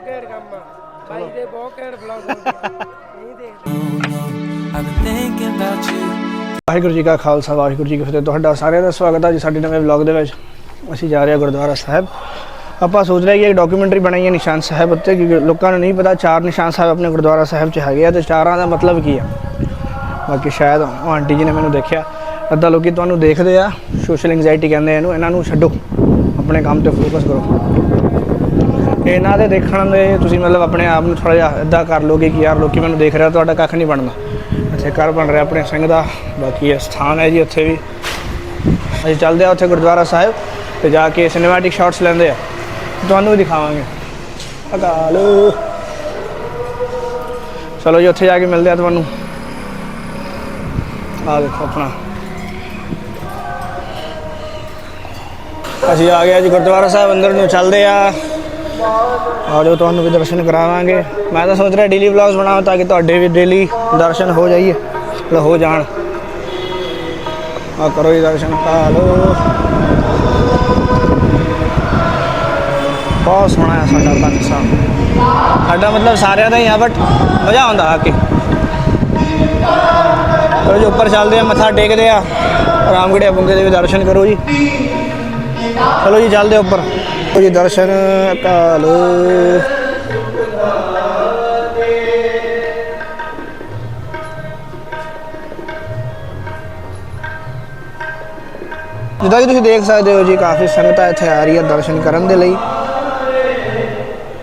ਘੇੜ ਕੰਮ ਆ। ਬਾਈ ਦੇ ਬਹੁਤ ਘੇੜ ਵਲੌਗ ਨਹੀਂ ਦੇਖਦੇ। ਵਾਹਿਗੁਰੂ ਜੀ ਕਾ ਖਾਲਸਾ, ਵਾਹਿਗੁਰੂ ਜੀ ਕੀ ਫਤਿਹ। ਤੁਹਾਡਾ ਸਾਰਿਆਂ ਦਾ ਸਵਾਗਤ ਹੈ ਜੀ ਸਾਡੇ ਨਵੇਂ ਵਲੌਗ ਦੇ ਵਿੱਚ। ਅਸੀਂ ਜਾ ਰਹੇ ਹਾਂ ਗੁਰਦੁਆਰਾ ਸਾਹਿਬ। ਆਪਾਂ ਸੋਚ ਰਹੇ ਕਿ ਇੱਕ ਡਾਕੂਮੈਂਟਰੀ ਬਣਾਈ ਹੈ ਨਿਸ਼ਾਨ ਸਾਹਿਬ ਉੱਤੇ, ਕਿਉਂਕਿ ਲੋਕਾਂ ਨੂੰ ਨਹੀਂ ਪਤਾ ਚਾਰ ਨਿਸ਼ਾਨ ਸਾਹਿਬ ਆਪਣੇ ਗੁਰਦੁਆਰਾ ਸਾਹਿਬ 'ਚ ਹੈਗੇ ਆ ਤੇ ਚਾਰਾਂ ਦਾ ਮਤਲਬ ਕੀ ਆ। ਬਾਕੀ ਸ਼ਾਇਦ ਉਹ ਆਂਟੀ ਜੀ ਨੇ ਮੈਨੂੰ ਦੇਖਿਆ। ਅੱਧਾ ਲੋਕੀ ਤੁਹਾਨੂੰ ਦੇਖਦੇ ਆ ਸੋਸ਼ਲ ਐਂਗਜ਼ਾਇਟੀ ਕਹਿੰਦੇ ਇਹਨੂੰ। ਇਹਨਾਂ ਨੂੰ ਛੱਡੋ। ਆਪਣੇ ਕੰਮ ਤੇ ਫੋਕਸ ਕਰੋ। ਇਹਨਾਂ ਦੇ ਦੇਖਣ ਦੇ ਤੁਸੀਂ ਮਤਲਬ ਆਪਣੇ ਆਪ ਨੂੰ ਥੋੜਾ ਜਿਹਾ ਇਦਾਂ ਕਰ ਲੋਗੇ ਕਿ ਯਾਰ ਲੋਕੀ ਮੈਨੂੰ ਦੇਖ ਰਿਹਾ ਤੁਹਾਡਾ ਕੱਖ ਨਹੀਂ ਬਣਦਾ। ਇੱਥੇ ਘਰ ਬਣ ਰਿਹਾ ਆਪਣੇ ਸਿੰਘ ਦਾ, ਬਾਕੀ ਇਹ ਸਥਾਨ ਹੈ ਜੀ ਉੱਥੇ ਵੀ। ਅਸੀਂ ਚੱਲਦੇ ਆ ਉੱਥੇ ਗੁਰਦੁਆਰਾ ਸਾਹਿਬ ਤੇ ਜਾ ਕੇ ਸਿਨੇਮੈਟਿਕ ਸ਼ਾਟਸ ਲੈਂਦੇ ਆ। ਤੁਹਾਨੂੰ ਵੀ ਦਿਖਾਵਾਂਗੇ। ਅਕਾਲ। ਚਲੋ ਜੀ, ਉੱਥੇ ਜਾ ਕੇ ਮਿਲਦੇ ਆ ਤੁਹਾਨੂੰ। ਆ ਦੇਖੋ ਆਪਣਾ। ਅਸੀਂ ਆ ਗਏ ਜੀ ਗੁਰਦੁਆਰਾ ਸਾਹਿਬ ਅੰਦਰ ਨੂੰ, ਚੱਲਦੇ ਆ ਆ ਜਾਓ ਤੁਹਾਨੂੰ ਵੀ ਦਰਸ਼ਨ ਕਰਾਵਾਂਗੇ। ਮੈਂ ਤਾਂ ਸੋਚ ਰਿਹਾ ਡੇਲੀ ਵਲੌਗਸ ਬਣਾਵਾਂ ਤਾਂ ਕਿ ਤੁਹਾਡੇ ਵੀ ਡੇਲੀ ਦਰਸ਼ਨ ਹੋ ਜਾਈਏ, ਮਤਲਬ ਹੋ ਜਾਣ। ਆ ਕਰੋ ਜੀ ਦਰਸ਼ਨ, ਪਾ ਲਓ। ਬਹੁਤ ਸੋਹਣਾ ਹੈ ਸਾਡਾ ਤਖਤ ਸਾਡਾ ਮਤਲਬ ਸਾਰਿਆਂ ਦਾ ਹੀ ਆ ਬਟ ਮਜ਼ਾ ਆਉਂਦਾ ਆ ਕੇ। ਚਲੋ ਜੀ, ਉੱਪਰ ਚੱਲਦੇ ਆ, ਮੱਥਾ ਟੇਕਦੇ ਆ। ਰਾਮਗੜਿਆ ਬੁੰਗੇ ਦੇ ਵੀ ਦਰਸ਼ਨ ਕਰੋ ਜੀ। ਚਲੋ ਜੀ, ਚੱਲਦੇ ਉੱਪਰ। ਲਓ ਜੀ ਦਰਸ਼ਨ ਕਾਲ ਜਿੱਦਾਂ ਕਿ ਤੁਸੀਂ ਦੇਖ ਸਕਦੇ ਹੋ ਜੀ, ਕਾਫੀ ਸੰਗਤ ਇੱਥੇ ਆ ਰਹੀ ਹੈ ਦਰਸ਼ਨ ਕਰਨ ਦੇ ਲਈ।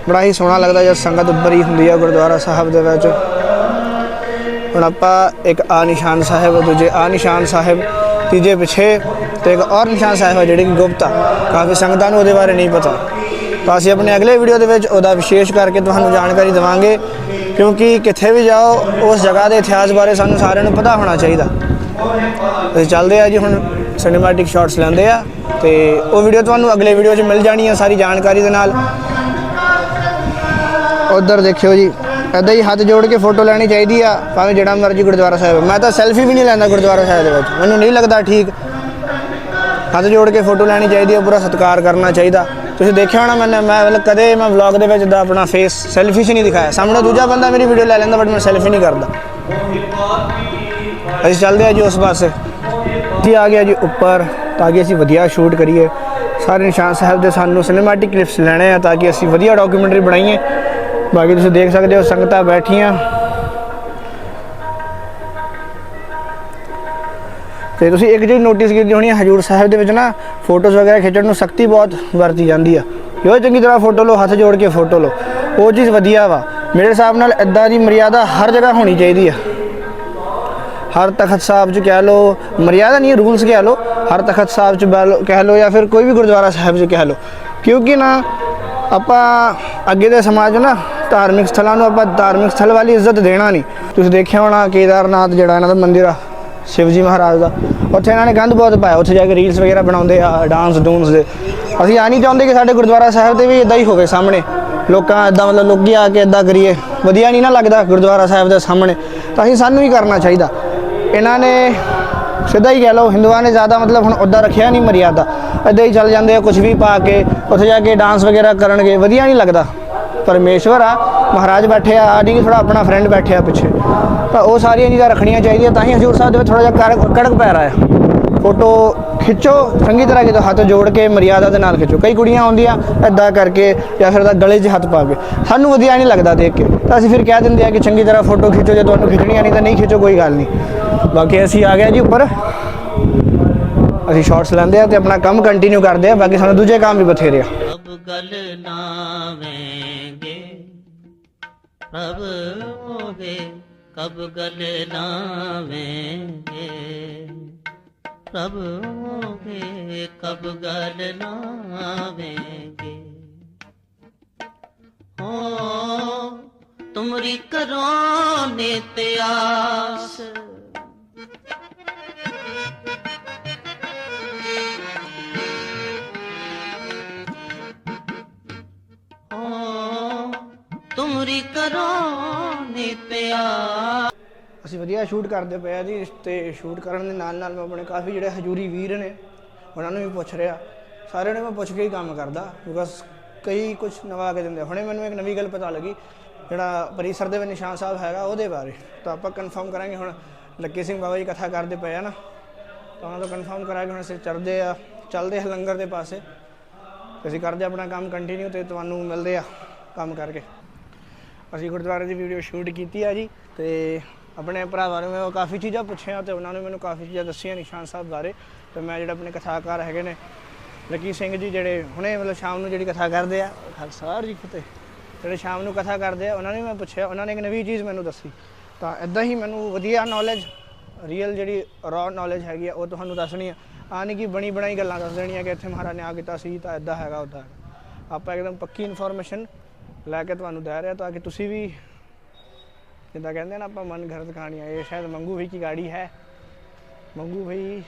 ਬੜਾ ਹੀ ਸੋਹਣਾ ਲੱਗਦਾ ਜਦ ਸੰਗਤ ਉੱਭਰੀ ਹੁੰਦੀ ਹੈ ਗੁਰਦੁਆਰਾ ਸਾਹਿਬ ਦੇ ਵਿੱਚ। ਹੁਣ ਆਪਾਂ ਇੱਕ ਆ ਨਿਸ਼ਾਨ ਸਾਹਿਬ, ਦੂਜੇ ਆ ਨਿਸ਼ਾਨ ਸਾਹਿਬ, ਤੀਜੇ ਪਿੱਛੇ ਤੇ ਇੱਕ ਔਰ ਨਿਸ਼ਾਨ ਸਾਹਿਬ ਹੈ ਜਿਹੜੀ ਕਿ ਗੁਪਤ। ਆ ਕਾਫੀ ਸੰਗਤਾਂ ਨੂੰ ਉਹਦੇ ਬਾਰੇ ਨਹੀਂ ਪਤਾ। ਤਾਂ ਅਸੀਂ ਆਪਣੇ ਅਗਲੇ ਵੀਡੀਓ ਦੇ ਵਿੱਚ ਉਹਦਾ ਵਿਸ਼ੇਸ਼ ਕਰਕੇ ਤੁਹਾਨੂੰ ਜਾਣਕਾਰੀ ਦੇਵਾਂਗੇ, ਕਿਉਂਕਿ ਕਿੱਥੇ ਵੀ ਜਾਓ, ਉਸ ਜਗ੍ਹਾ ਦੇ ਇਤਿਹਾਸ ਬਾਰੇ ਸਾਨੂੰ ਸਾਰਿਆਂ ਨੂੰ ਪਤਾ ਹੋਣਾ ਚਾਹੀਦਾ। ਅਸੀਂ ਚੱਲਦੇ ਆ ਜੀ ਹੁਣ ਸਿਨੇਮੈਟਿਕ ਸ਼ਾਟਸ ਲੈਂਦੇ ਆ ਤੇ ਉਹ ਵੀਡੀਓ ਤੁਹਾਨੂੰ ਅਗਲੇ ਵੀਡੀਓ 'ਚ ਮਿਲ ਜਾਣੀ ਆ ਸਾਰੀ ਜਾਣਕਾਰੀ ਦੇ ਨਾਲ। ਉਧਰ ਦੇਖਿਓ ਜੀ ਐਦਾਂ ਹੀ ਹੱਥ ਜੋੜ ਕੇ ਫੋਟੋ ਲੈਣੀ ਚਾਹੀਦੀ ਆ, ਭਾਵੇਂ ਜਿਹੜਾ ਮਰਜ਼ੀ ਗੁਰਦੁਆਰਾ ਸਾਹਿਬ ਮੈਂ ਤਾਂ ਸੈਲਫੀ ਵੀ ਨਹੀਂ ਲੈਂਦਾ ਗੁਰਦੁਆਰਾ ਸਾਹਿਬ ਦੇ ਵਿੱਚ। ਮੈਨੂੰ ਨਹੀਂ ਲੱਗਦਾ ਠੀਕ ਹੱਥ ਜੋੜ ਕੇ ਫੋਟੋ ਲੈਣੀ ਚਾਹੀਦੀ ਹੈ, ਪੂਰਾ ਸਤਿਕਾਰ ਕਰਨਾ ਚਾਹੀਦਾ। ਤੁਸੀਂ ਦੇਖਿਆ ਹੋਣਾ ਮੈਨੇ, ਮੈਂ ਮਤਲਬ ਕਦੇ ਮੈਂ ਵਲੌਗ ਦੇ ਵਿੱਚ ਦਾ ਆਪਣਾ ਫੇਸ ਸੈਲਫੀ 'ਚ ਨਹੀਂ ਦਿਖਾਇਆ। ਸਾਹਮਣੇ ਦੂਜਾ ਬੰਦਾ ਮੇਰੀ ਵੀਡੀਓ ਲੈ ਲੈਂਦਾ ਬਟ ਮੈਂ ਸੈਲਫੀ ਨਹੀਂ ਕਰਦਾ। ਅਸੀਂ ਚੱਲਦੇ ਆ ਜੀ ਉਸ ਪਾਸੇ। ਜੀ ਆ ਗਿਆ ਜੀ ਉੱਪਰ, ਤਾਂ ਕਿ ਅਸੀਂ ਵਧੀਆ ਸ਼ੂਟ ਕਰੀਏ। ਸਾਰੇ ਨਿਸ਼ਾਨ ਸਾਹਿਬ ਦੇ ਸਾਨੂੰ ਸਿਨੇਮੈਟਿਕ ਕਲਿੱਪਸ ਲੈਣੇ ਆ, ਤਾਂ ਕਿ ਅਸੀਂ ਵਧੀਆ ਡਾਕੂਮੈਂਟਰੀ ਬਣਾਈਏ। ਬਾਕੀ ਤੁਸੀਂ ਦੇਖ ਸਕਦੇ ਹੋ, ਸੰਗਤਾਂ ਬੈਠੀਆਂ। ਤੇ ਤੁਸੀਂ ਇੱਕ ਚੀਜ਼ ਨੋਟਿਸ ਕੀਤੀ ਹੋਣੀ ਹੈ ਹਜੂਰ ਸਾਹਿਬ ਦੇ ਵਿੱਚ ਨਾ ਫੋਟੋਜ਼ ਵਗੈਰਾ ਖਿੱਚਣ ਨੂੰ ਸਖਤੀ ਬਹੁਤ ਵਰਤੀ ਜਾਂਦੀ ਆ। ਜੋ ਚੰਗੀ ਤਰ੍ਹਾਂ ਫੋਟੋ ਲਓ, ਹੱਥ ਜੋੜ ਕੇ ਫੋਟੋ ਲਓ। ਉਹ ਚੀਜ਼ ਵਧੀਆ ਵਾ। ਮੇਰੇ ਹਿਸਾਬ ਨਾਲ ਇਦਾਂ ਦੀ ਮਰਿਆਦਾ ਹਰ ਜਗ੍ਹਾ ਹੋਣੀ ਚਾਹੀਦੀ ਆ। ਹਰ ਤਖਤ ਸਾਹਿਬ 'ਚ ਕਹਿ ਲਓ, ਮਰਿਆਦਾ ਨਹੀਂ ਰੂਲਸ ਕਹਿ ਲਓ। ਹਰ ਤਖਤ ਸਾਹਿਬ 'ਚ ਬਹਿ ਲਓ- ਕਹਿ ਲਓ ਜਾਂ ਫਿਰ ਕੋਈ ਵੀ ਗੁਰਦੁਆਰਾ ਸਾਹਿਬ 'ਚ ਕਹਿ ਲਓ। ਕਿਉਂਕਿ ਨਾ, ਆਪਾਂ ਅੱਗੇ ਦੇ ਸਮਾਜ ਨਾ, ਧਾਰਮਿਕ ਸਥਲਾਂ ਨੂੰ ਆਪਾਂ ਧਾਰਮਿਕ ਸਥਲ ਵਾਲੀ ਇੱਜ਼ਤ ਦੇਣਾ ਨਹੀਂ। ਤੁਸੀਂ ਦੇਖਿਆ ਹੋਣਾ, ਕੇਦਾਰਨਾਥ ਜਿਹੜਾ ਇਹਨਾਂ ਦਾ ਮੰਦਿਰ ਆ, ਸ਼ਿਵਜੀ ਮਹਾਰਾਜ ਦਾ। ਉੱਥੇ ਇਹਨਾਂ ਨੇ ਗੰਦ ਬਹੁਤ ਪਾਇਆ, ਉੱਥੇ ਜਾ ਕੇ ਰੀਲਸ ਵਗੈਰਾ ਬਣਾਉਂਦੇ ਆ ਡਾਂਸ ਡੂਨਸ ਦੇ। ਅਸੀਂ ਆ ਨਹੀਂ ਚਾਹੁੰਦੇ ਕਿ ਸਾਡੇ ਗੁਰਦੁਆਰਾ ਸਾਹਿਬ ਤੇ ਵੀ ਇਦਾਂ ਹੀ ਹੋਵੇ ਸਾਹਮਣੇ। ਲੋਕਾਂ ਇਦਾਂ ਮਤਲਬ ਲੋਕੀ ਆ ਕੇ ਇਦਾਂ ਕਰੀਏ। ਵਧੀਆ ਨਹੀਂ ਨਾ ਲੱਗਦਾ ਗੁਰਦੁਆਰਾ ਸਾਹਿਬ ਦੇ ਸਾਹਮਣੇ। ਤਾਂ ਅਸੀਂ ਸਾਨੂੰ ਹੀ ਕਰਨਾ ਚਾਹੀਦਾ। ਇਹਨਾਂ ਨੇ ਸਿੱਧਾ ਹੀ ਕਹਿ ਲਓ, ਹਿੰਦੂਆਂ ਨੇ ਜ਼ਿਆਦਾ ਮਤਲਬ ਹੁਣ ਉੱਦਾਂ ਰੱਖਿਆ ਨਹੀਂ ਮਰਿਆਦਾ। ਇੱਦਾਂ ਹੀ ਚੱਲ ਜਾਂਦੇ ਆ ਕੁਝ ਵੀ ਪਾ ਕੇ, ਉੱਥੇ ਜਾ ਕੇ ਡਾਂਸ ਵਗੈਰਾ ਕਰਨਗੇ। ਵਧੀਆ ਨਹੀਂ ਲੱਗਦਾ। ਪਰਮੇਸ਼ਵਰ ਆ, ਮਹਾਰਾਜ ਬੈਠੇ ਆ ਨਹੀਂ ਥੋੜਾ ਆਪਣਾ ਫਰੈਂਡ ਬੈਠਿਆ ਪਿੱਛੇ। ਤਾਂ ਉਹ ਸਾਰੀਆਂ ਚੀਜ਼ਾਂ ਰੱਖਣੀਆਂ ਚਾਹੀਦੀਆਂ, ਤਾਂ ਹੀ ਹਜੂਰ ਸਾਹਿਬ ਦੇ ਵਿੱਚ ਥੋੜਾ ਜਿਹਾ ਕੜਕ ਪੈ ਰਿਹਾ ਹੈ। ਫੋਟੋ ਖਿੱਚੋ, ਚੰਗੀ ਤਰ੍ਹਾਂ ਕਿਤੇ ਹੱਥ ਜੋੜ ਕੇ ਮਰਿਆਦਾ ਦੇ ਨਾਲ ਖਿੱਚੋ। ਕਈ ਕੁੜੀਆਂ ਆਉਂਦੀਆਂ ਐਦਾਂ ਕਰਕੇ ਜਾਂ ਫਿਰ ਦਾ ਗਲੇ 'ਚ ਹੱਥ ਪਾ ਕੇ। ਸਾਨੂੰ ਵਧੀਆ ਨਹੀਂ ਲੱਗਦਾ ਦੇਖ ਕੇ। ਤਾਂ ਅਸੀਂ ਫਿਰ ਕਹਿ ਦਿੰਦੇ ਆ ਕਿ ਚੰਗੀ ਤਰ੍ਹਾਂ ਫੋਟੋ ਖਿੱਚੋ, ਜੇ ਤੁਹਾਨੂੰ ਖਿੱਚਣੀ ਆਣੀ ਤਾਂ ਨਹੀਂ ਖਿੱਚੋ, ਕੋਈ ਗੱਲ ਨਹੀਂ। ਬਾਕੀ ਅਸੀਂ ਆ ਗਏ ਜੀ ਉੱਪਰ। ਅਸੀਂ ਸ਼ਾਰਟਸ ਲੈਂਦੇ ਆ ਤੇ ਆਪਣਾ ਕੰਮ ਕੰਟੀਨਿਊ ਕਰਦੇ ਆ, ਬਾਕੀ ਸਾਨੂੰ ਦੂਜੇ ਕੰਮ ਵੀ ਬਥੇਰੇ ਆ। ਕਬ ਗਲ ਲਾਵੇਂਗੇ ਪ੍ਰਭ ਹੋਗੇ ਕਬ ਗਲ ਲਾਵੇਂਗੇ ਹੋ ਤੁਮਰੀ ਕਰੋ ਨੇ ਤੇ ਕਰੋ ਨਿਤ ਅਸੀਂ ਵਧੀਆ ਸ਼ੂਟ ਕਰਦੇ ਪਏ ਆ ਜੀ, ਤੇ ਸ਼ੂਟ ਕਰਨ ਦੇ ਨਾਲ ਨਾਲ ਮੈਂ ਆਪਣੇ ਕਾਫੀ ਜਿਹੜੇ ਹਜੂਰੀ ਵੀਰ ਨੇ, ਉਹਨਾਂ ਨੂੰ ਵੀ ਪੁੱਛ ਰਿਹਾ। ਸਾਰਿਆਂ ਨੂੰ ਮੈਂ ਪੁੱਛ ਕੇ ਹੀ ਕੰਮ ਕਰਦਾ ਬਿਕਾਜ਼ ਕਈ ਕੁਝ ਨਵਾਂ ਕੇ ਦਿੰਦੇ ਹੁਣੇ ਮੈਨੂੰ ਇੱਕ ਨਵੀਂ ਗੱਲ ਪਤਾ ਲੱਗੀ, ਜਿਹੜਾ ਪਰਿਸਰ ਦੇ ਵਿੱਚ ਨਿਸ਼ਾਨ ਸਾਹਿਬ ਹੈਗਾ, ਉਹਦੇ ਬਾਰੇ। ਤਾਂ ਆਪਾਂ ਕਨਫਰਮ ਕਰਾਂਗੇ ਹੁਣ, ਲੱਕੀ ਸਿੰਘ ਬਾਬਾ ਜੀ ਕਥਾ ਕਰਦੇ ਪਏ ਆ ਨਾ। ਤਾਂ ਉਹਨਾਂ ਤੋਂ ਕਨਫਰਮ ਕਰਾਂਗੇ, ਹੁਣ ਅਸੀਂ ਚੱਲਦੇ ਆ ਚੱਲਦੇ ਆ ਲੰਗਰ ਦੇ ਪਾਸੇ। ਤੇ ਅਸੀਂ ਕਰਦੇ ਆਪਣਾ ਕੰਮ ਕੰਟੀਨਿਊ ਤੇ ਤੁਹਾਨੂੰ ਮਿਲਦੇ ਆ, ਕੰਮ ਕਰਕੇ। ਅਸੀਂ ਗੁਰਦੁਆਰੇ ਦੀ ਵੀਡੀਓ ਸ਼ੂਟ ਕੀਤੀ ਆ ਜੀ ਤੇ ਆਪਣੇ ਭਰਾਵਾਂ ਨੂੰ ਮੈਂ ਕਾਫੀ ਚੀਜ਼ਾਂ ਪੁੱਛਿਆ ਤੇ ਉਹਨਾਂ ਨੇ ਮੈਨੂੰ ਕਾਫੀ ਚੀਜ਼ਾਂ ਦੱਸੀਆਂ ਨਿਸ਼ਾਨ ਸਾਹਿਬ ਬਾਰੇ। ਤੇ ਮੈਂ ਜਿਹੜਾ ਆਪਣੇ ਕਥਾਕਾਰ ਹੈਗੇ ਨੇ, ਲਕੀ ਸਿੰਘ ਜੀ ਜਿਹੜੇ ਹੁਣੇ ਮਤਲਬ ਸ਼ਾਮ ਨੂੰ ਜਿਹੜੀ ਕਥਾ ਕਰਦੇ ਆ ਖਾਲਸਾਰ ਜੀ ਫਤਿਹ, ਜਿਹੜੇ ਸ਼ਾਮ ਨੂੰ ਕਥਾ ਕਰਦੇ ਆ, ਉਹਨਾਂ ਨੇ ਮੈਂ ਪੁੱਛਿਆ, ਉਹਨਾਂ ਨੇ ਇੱਕ ਨਵੀਂ ਚੀਜ਼ ਮੈਨੂੰ ਦੱਸੀ। ਤਾਂ ਇਦਾਂ ਹੀ ਮੈਨੂੰ ਵਧੀਆ ਨੌਲੇਜ ਰੀਅਲ ਜਿਹੜੀ ਰॉ ਨੌਲੇਜ ਹੈਗੀ ਆ, ਉਹ ਤੁਹਾਨੂੰ ਦੱਸਣੀ ਆ। ਆ ਨਹੀਂ ਕਿ ਬਣੀ ਬਣਾਈ ਗੱਲਾਂ ਦੱਸ ਦੇਣੀਆਂ ਕਿ ਇੱਥੇ ਮਹਾਰਾਜ ਨੇ ਆ ਕੀਤਾ ਸੀ, ਤਾਂ ਇਦਾਂ ਹੈਗਾ ਉਦਾਂ ਆਪਾਂ ਇੱਕਦਮ ਪੱਕੀ ਇਨਫੋਰਮੇਸ਼ਨ ਲੈ ਕੇ ਤੁਹਾਨੂੰ ਦੇ ਰਹੇ ਹਾਂ ਤਾਂ ਕਿ ਤੁਸੀਂ ਵੀ ਜਿੱਦਾਂ ਕਹਿੰਦੇ ਆ ਨਾ ਆਪਾਂ ਮਨ ਘਰ ਕਹਾਣੀਆਂ ਇਹ ਸ਼ਾਇਦ ਮੰਗੂ ਭਾਈ ਕੀ ਗਾੜੀ ਹੈ ਮੰਗੂ ਭਾਈ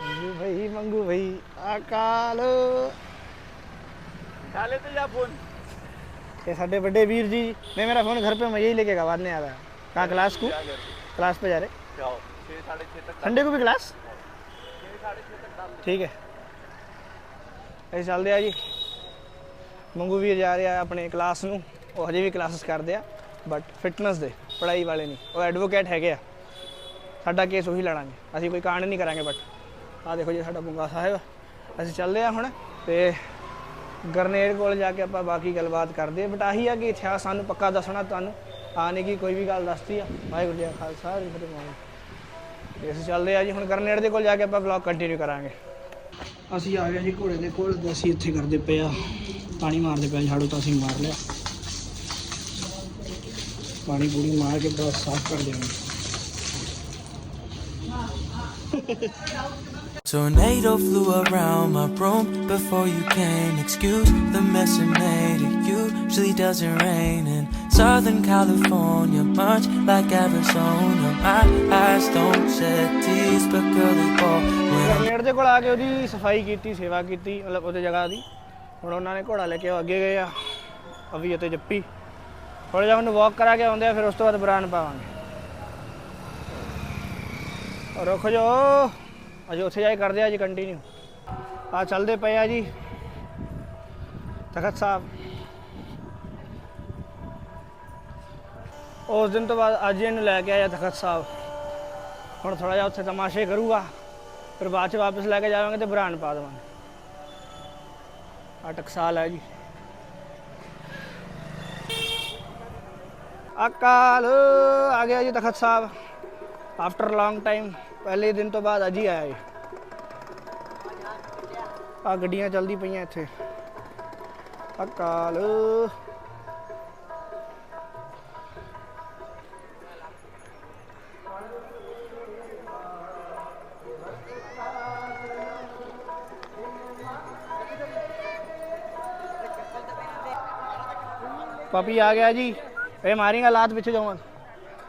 ਮੰਗੂ ਭਾਈ ਮੰਗੂ ਭਾਈ ਅਕਾਲ डाले तो जा फोन ये साढ़े बड़े वीर जी मैं मेरा फोन घर पे मैं यही लेके गया बाद में आ रहा कहाँ क्लास को क्लास पे जा रहे जाओ छः साढ़े छः तक संडे को भी क्लास ਠੀਕ ਹੈ ਅਸੀਂ ਚੱਲਦੇ ਆ ਜੀ ਮੰਗੂ ਵੀਰ ਜਾ ਰਿਹਾ ਆਪਣੇ ਕਲਾਸ ਨੂੰ। ਉਹ ਹਜੇ ਵੀ ਕਲਾਸਿਸ ਕਰਦੇ ਆ ਬਟ ਫਿਟਨੈਸ ਦੇ, ਪੜ੍ਹਾਈ ਵਾਲੇ ਨਹੀਂ। ਉਹ ਐਡਵੋਕੇਟ ਹੈਗੇ ਆ। ਸਾਡਾ ਕੇਸ ਉਹੀ ਲੜਾਂਗੇ। ਅਸੀਂ ਕੋਈ ਕਾਂਡ ਨਹੀਂ ਕਰਾਂਗੇ ਬਟ ਆ ਦੇਖੋ ਜੀ, ਸਾਡਾ ਬੁੰਗਾ ਸਾਹਿਬ ਅਸੀਂ ਚੱਲਦੇ ਆ ਹੁਣ ਤੇ ਗਰਨੇਡ ਕੋਲ ਜਾ ਕੇ ਆਪਾਂ ਬਾਕੀ ਗੱਲਬਾਤ ਕਰਦੇ ਆ। ਬਟ ਆਹੀ ਆ ਕਿ ਇਤਿਹਾਸ ਸਾਨੂੰ ਪੱਕਾ ਦੱਸਣਾ ਤੁਹਾਨੂੰ। ਆਨੇ ਕੀ ਕੋਈ ਵੀ ਗੱਲ ਦੱਸਦੀ ਆ। ਵਾਹਿਗੁਰੂ ਜੀ ਖਾਲਸਾ ਵਾਹਿਗੁਰੂ ਜੀ ਅਸੀਂ ਚੱਲਦੇ ਆ ਜੀ। ਹੁਣ ਗਰਨੇਡ ਦੇ ਕੋਲ ਜਾ ਕੇ ਆਪਾਂ ਵਲੌਗ ਕੰਟੀਨਿਊ ਕਰਾਂਗੇ। ਅਸੀਂ ਆ ਗਏ ਜੀ ਘੋੜੇ ਦੇ ਕੋਲ। ਤੇ ਅਸੀਂ ਇੱਥੇ ਕਰਦੇ ਪਏ ਆ। ਪਾਣੀ ਮਾਰਦੇ ਪਏ ਆ, ਝਾੜੂ ਤਾਂ ਅਸੀਂ ਮਾਰ ਲਿਆ ਪਾਣੀ ਪੂਰੀ ਮਾਰ ਕੇ ਬਸ ਸਾਫ਼ ਕਰ ਦੇਵਾਂਗੇ Tornado flew around my room before you came. Excuse the mess I made. It usually doesn't rain in Southern California, much like Arizona. My eyes don't shed tears, but girl, they fall when I'm grenade ਦੇ ਕੋਲ ਆ ਕੇ ਉਹਦੀ ਸਫ਼ਾਈ ਕੀਤੀ ਸੇਵਾ ਕੀਤੀ ਮਤਲਬ ਉਹਦੇ ਜਗ੍ਹਾ ਦੀ ਹੁਣ ਉਹਨਾਂ ਨੇ ਘੋੜਾ ਲੈ ਕੇ ਉਹ ਅੱਗੇ ਗਏ ਆ। ਅਵੀ ਅਤੇ ਜੱਪੀ। ਥੋੜਾ ਜਿਹਾ ਉਹਨੂੰ ਵਾਕ ਕਰਾ ਕੇ ਆਉਂਦੇ ਆ, ਫਿਰ ਉਸ ਤੋਂ ਬਾਅਦ ਬਰਾਨ ਪਾਵਾਂਗੇ। ਰੁਕ ਜੋ ਅਜੇ ਉੱਥੇ ਜਾ ਕੇ ਕਰਦੇ ਆ ਜੀ ਕੰਟੀਨਿਊ ਆ ਚੱਲਦੇ ਪਏ ਆ ਜੀ। ਤਖਤ ਸਾਹਿਬ। ਉਸ ਦਿਨ ਤੋਂ ਬਾਅਦ ਅੱਜ ਇਹਨੂੰ ਲੈ ਕੇ ਆਇਆ ਤਖਤ ਸਾਹਿਬ। ਹੁਣ ਥੋੜਾ ਜਿਹਾ ਉੱਥੇ ਤਮਾਸ਼ੇ ਕਰੂਗਾ। ਫਿਰ ਬਾਅਦ ਚ ਵਾਪਸ ਲੈ ਕੇ ਜਾਵਾਂਗੇ ਤੇ ਬਰਾਨ ਪਾ ਦੇਵਾਂਗੇ। ਆ ਟਕਸਾਲ ਹੈ ਜੀ। ਅਕਾਲ, ਆ ਗਿਆ ਜੀ Takht Sahib. After long time ਪਹਿਲੇ ਦਿਨ ਤੋਂ ਬਾਅਦ ਅੱਜ ਹੀ ਆਇਆ ਜੀ। ਆ ਗੱਡੀਆਂ ਚੱਲਦੀ ਪਈਆਂ ਇੱਥੇ। ਅਕਾਲ। ਪਾਪੀ ਆ ਗਿਆ ਜੀ ਇਹ ਮਾਰੇਗਾ ਲਾਤ ਪਿੱਛੇ ਜਾਵਾਂ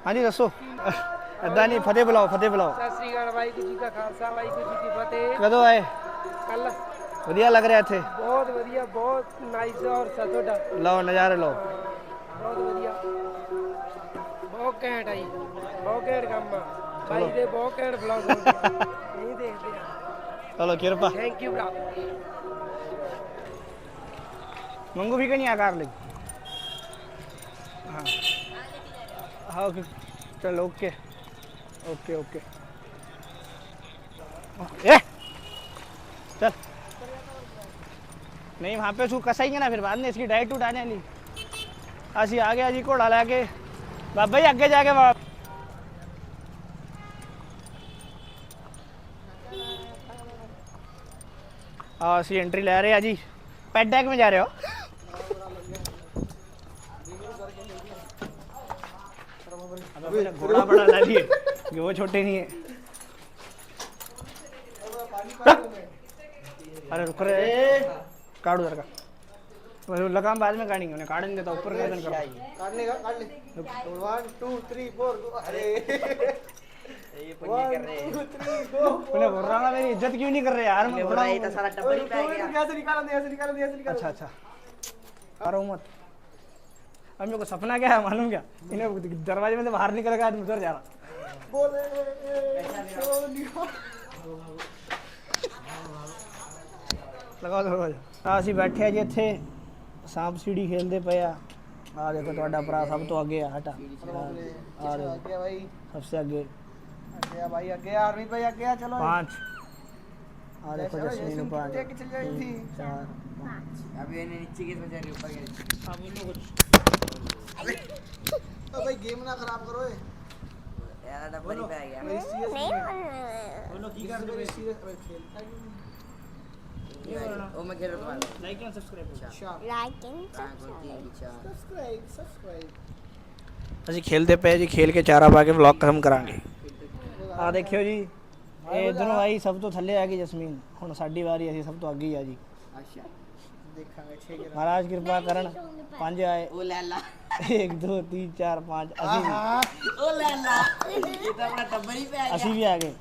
ਹਾਂਜੀ ਦੱਸੋ ਏਦਾਂ ਨਹੀਂ ਫਤਿਹ ਬੁਲਾਓ ਫਤਿਹ ਬੁਲਾਓ ਸਤਿ ਸ੍ਰੀ ਅਕਾਲ ਵਾਹਿਗੁਰੂ ਜੀ ਕਾ ਖਾਲਸਾ ਵਾਹਿਗੁਰੂ ਜੀ ਕੀ ਫਤਿਹ ਕਦੋਂ ਆਏ ਕੱਲ ਵਧੀਆ ਲੱਗ ਰਿਹਾ ਇੱਥੇ ਬਹੁਤ ਵਧੀਆ ਬਹੁਤ ਨਾਈਸ ਔਰ ਸਤੋਡਾ ਲਓ ਨਜ਼ਾਰੇ ਲਓ ਬਹੁਤ ਵਧੀਆ ਬਹੁਤ ਘੈਂਟ ਆ ਜੀ ਬਹੁਤ ਘੈਂਟ ਕੰਮ ਆ ਬਾਈ ਦੇ ਬਹੁਤ ਘੈਂਟ ਵਲੌਗ ਹੁੰਦੇ ਆ ਨਹੀਂ ਦੇਖਦੇ ਆ ਚਲੋ ਕਿਰਪਾ ਥੈਂਕ ਯੂ ਭਰਾ ਮੰਗੂ ਵੀ ਕਹੀਂ ਆਕਾਰ ਲਈ हाँ। हाँ ओके। चलो, ओके। Okay okay. ए! चल। नहीं, वहाँ पे उसको कसाई ना, फिर बाद में इसकी डाइट उठाने ली असी आगे अजी को डाला के। बाबा जी अगे जाके वहाँ हाँ असी एंट्री ले रहे हैं जी डैक में जा रहे हो? घोड़ा बड़ा ला लिए कि वो छोटे नहीं है। अरे रुक रहे काट उधर का। वो लगाम बाद में काटेंगे उन्हें काटेंगे तो ऊपर गर्दन कर। काटने का काट ले वन टू थ्री फोर अरे। उन्हें बोल रहा ना मेरी इज़्ज़त क्यों नहीं कर रहे यार? मैं घोड़ा हूँ। सारा टब्बर ही पै गया। ऐसे निकालो ऐसे निकालो ऐसे निकालो। अच्छा अच्छा। आ रहा हूँ मत अब मेरे को सपना क्या है मालूम क्या इन्हें दरवाजे में से बाहर निकल गया आदमी उधर जा रहा बोले ਲਗਾ ਦੋ ਆ ਅਸੀਂ ਬੈਠੇ ਆ ਜੀ ਇੱਥੇ ਸਾਂਪ ਸੀੜੀ ਖੇਲਦੇ ਪਏ ਆ ਆ ਦੇਖੋ ਤੁਹਾਡਾ ਭਰਾ ਸਭ ਤੋਂ ਅੱਗੇ ਆ ਹਟਾ ਆ ਦੇਖੋ आगे भाई सबसे आगे आगे भाई आगे आर्मी भाई आगे आ चलो पाँच आ देखो चलो, जसमीन जैस्मीन पाँच देख के चल जाएगी थी। तीन, चार अभी इन्हें नीचे की वजह ऊपर गए अब बोलो कुछ तो भाई गेम ना खराब करो यार डब्बा नहीं पे गया मेरी सीरियस बोलो की कर दो सीरियस खेलता बोलना ओ मैं खेल रहा हूं लाइक एंड सब्सक्राइब अच्छा like and subscribe. Subscribe subscribe ਅਸੀਂ ਖੇਲਦੇ ਪਏ ਜੀ ਖੇਲ ਕੇ ਚਾਰਾ ਪਾ ਕੇ ਵਲੌਗ ਖਤਮ ਕਰਾਂਗੇ ਆ ਦੇਖਿਓ ਜੀ ਇਹ ਇਧਰੋਂ ਆਈ ਸਭ ਤੋਂ ਥੱਲੇ ਆ ਗਈ ਜਸਮੀਨ ਹੁਣ ਸਾਡੀ ਵਾਰੀ ਅਸੀਂ ਸਭ ਤੋਂ ਅੱਗੇ ਹੀ ਆ ਜੀ अच्छा देखांगे छह के ਮਹਾਰਾਜ ਕਿਰਪਾ ਕਰਨ ਪੰਜ ਆਏ ओ लैला 1 2 3 4 5 ਅਸੀਂ ਵੀ ओ लैला ये तो अपना टब्बर ही पे आ ਅਸੀਂ ਵੀ ਆ ਗਏ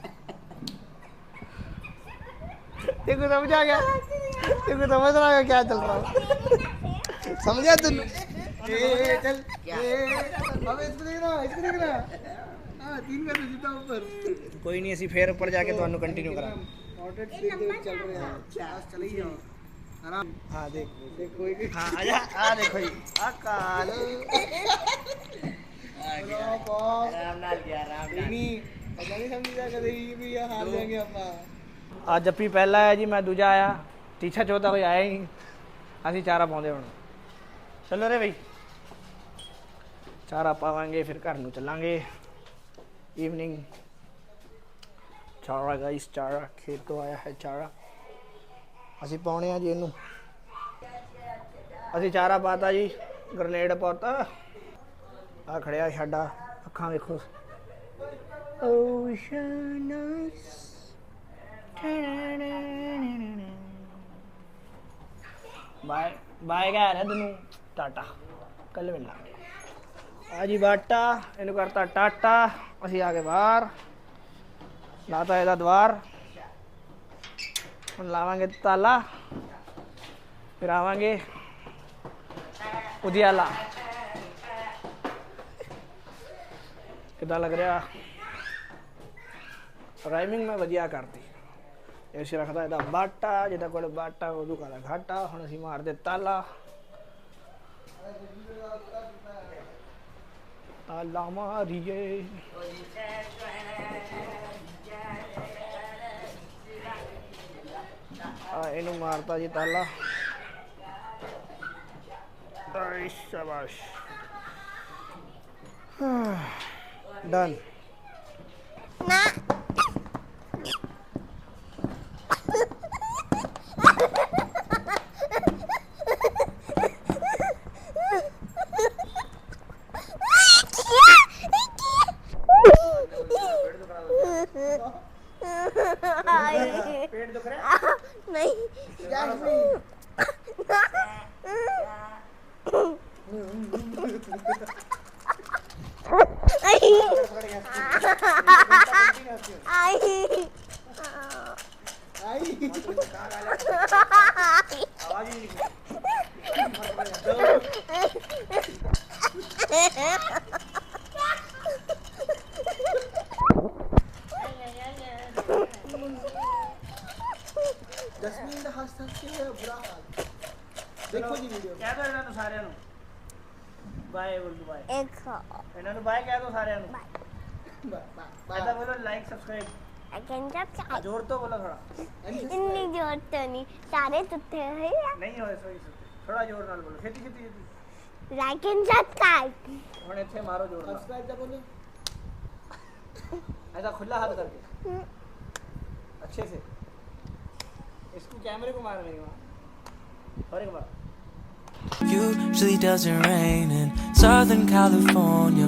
देखो समझ आ गया देखो समझ रहा है क्या चल रहा है समझा तू ए चल ए अब इसको देखना इसको देखना हां तीन का तो सीधा ऊपर ਕੋਈ ਨਹੀਂ ਅਸੀਂ ਫੇਰ ਉੱਪਰ ਜਾ ਕੇ ਤੁਹਾਨੂੰ ਕੰਟੀਨਿਊ ਕਰਾਂਗੇ ऑर्डर देखते हुए चल रहे हैं बस चले ही जाओ आराम ਹਾਂ ਦੇਖ देख कोई भी ਹਾਂ ਆ ਜਾ ਆ ਦੇਖੋ ਜੀ ਆ ਕਾਲ आराम नाल गया आराम नाल नहीं पता नहीं समझा कदे ये भी हार जाएंगे अपना ਆ ਜੱਪੀ ਪਹਿਲਾ ਆਇਆ ਜੀ ਮੈਂ ਦੂਜਾ ਆਇਆ ਤੀਸਰਾ ਚੌਥਾ ਕੋਈ ਆਇਆ ਹੀ ਨਹੀਂ ਅਸੀਂ ਚਾਰਾ ਪਾਉਂਦੇ ਹੁਣ ਚਲੋ ਰੇ ਬਈ ਚਾਰਾ ਪਾਵਾਂਗੇ ਫਿਰ ਘਰ ਨੂੰ ਚੱਲਾਂਗੇ ਈਵਨਿੰਗ ਚਾਰਾ ਗਾਇਸ ਚਾਰਾ ਖੇਤ ਤੋਂ ਆਇਆ ਹੈ ਚਾਰਾ ਅਸੀਂ ਪਾਉਣੇ ਆ ਜੀ ਇਹਨੂੰ। ਅਸੀਂ ਚਾਰਾ ਪਾਤਾ ਜੀ, ਗ੍ਰਨੇਡ ਪਾਤਾ। ਆ ਖੜਿਆ ਸਾਡਾ, ਅੱਖਾਂ ਵੇਖੋ। ਓਸ਼ਨ ਨਾਈਸ ਬਾਏ ਬਾਏ ਕਹਿ ਰਿਹਾ ਤੈਨੂੰ, ਟਾਟਾ। ਕੱਲ ਮਿਲਾਂਗੇ ਆ ਜੀ ਬਾਟਾ, ਇਹਨੂੰ ਕਰਤਾ ਟਾਟਾ। ਅਸੀਂ ਆ ਗਏ ਬਾਹਰ। ਲਾਤਾ ਇਹਦਾ ਦਵਾਰ। ਹੁਣ ਲਾਵਾਂਗੇ ਤਾਲਾ। ਫਿਰ ਆਵਾਂਗੇ ਉਦਿਆਲਾ ਕਿੱਦਾਂ ਲੱਗ ਰਿਹਾ? ਰਾਈਮਿੰਗ ਮੈਂ ਵਧੀਆ ਕਰਤੀ। ਇਹ ਸੀ ਰੱਖਦਾ ਇਹਦਾ ਬਾਟਾ, ਜਿਹਦਾ ਕੋਲ ਬਾਟਾ ਉਹਨੂੰ ਕਾਲਾ ਘਾਟਾ। ਹੁਣ ਅਸੀਂ ਮਾਰਦੇ ਤਾਲਾ। ਤਾਲਾ ਮਾਰੀਏ। ਆ ਇਹਨੂੰ ਮਾਰਤਾ ਜੀ ਤਾਲਾ ਆਈ ਸ਼ਾਬਾਸ਼ ਜਸਮੀਨ ਦਾ ਹੱਸ ਹੱਸ ਕੇ ਹੋਇਆ ਬੁਰਾ ਹਾਲ ਦੇਖੋ ਜੀ ਵੀਡੀਓ ਕਹਿ ਦੋ ਇਹਨਾਂ ਨੂੰ ਸਾਰਿਆਂ ਨੂੰ ਬਾਏ ਬੋਲ ਦੋ ਬਾਏ ਇੱਕ ਇਹਨਾਂ ਨੂੰ ਬਾਏ ਕਹਿ ਦੋ ਸਾਰਿਆਂ ਨੂੰ ਬਾਏ ਬਾਏ ਬਾਏ ਬੋਲੋ ਲਾਈਕ ਸਬਸਕ੍ਰਾਈਬ गंजाब आ जोर तो बोलो थोड़ा इतनी जोर तो नहीं सारे तुते हैं नहीं हो सही थोड़ा जोर ਨਾਲ બોલો ખેતી ખેતી ખેતી લાઈક એન્ડ સબસ્ક્રાઇબ મને છે મારો જોર સબસ્ક્રાઇબ તો બોલો ऐसा खुला हाथ करके अच्छे से इसको कैमरे को मारने का और एक बार Usually doesn't rain in Southern California